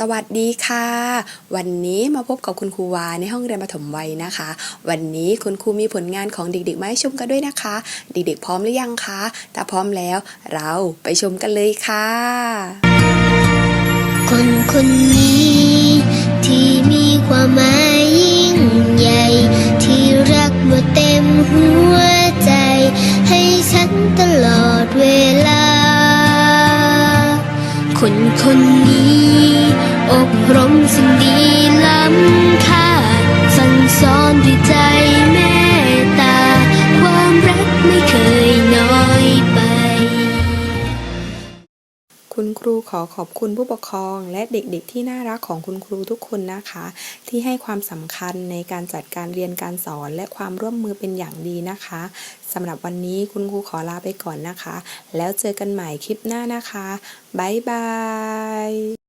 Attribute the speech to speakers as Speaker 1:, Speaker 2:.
Speaker 1: สวัสดีค่ะ วันนี้มาพบกับคุณครูวาในห้องเรียนประถมวัยนะคะ วันนี้คุณครูมีผลงานของเด็กๆมาให้ชมกันด้วยนะคะ เด็กๆพร้อมหรือยังคะถ้าพร้อมแล้วเราไปชมกันเลยค่ะ
Speaker 2: คนคนนี้ ที่มีความหมายยิ่งใหญ่ ที่รักหมดเต็มหัวใจ ให้ฉันตลอดเวลา คนคนนี้ สิ่งดีล้ำค่าสั่งสอนด้วยใจเมตตา ความรักไม่เคยน้อยไป
Speaker 1: คุณครูขอขอบคุณผู้ปกครองและเด็กๆ ที่น่ารักของคุณครูทุกคนนะคะ ที่ให้ความสำคัญในการจัดการเรียนการสอนและความร่วมมือเป็นอย่างดีนะคะสำหรับวันนี้คุณครูขอลาไปก่อนนะคะ แล้วเจอกันใหม่คลิปหน้านะคะบ๊ายบาย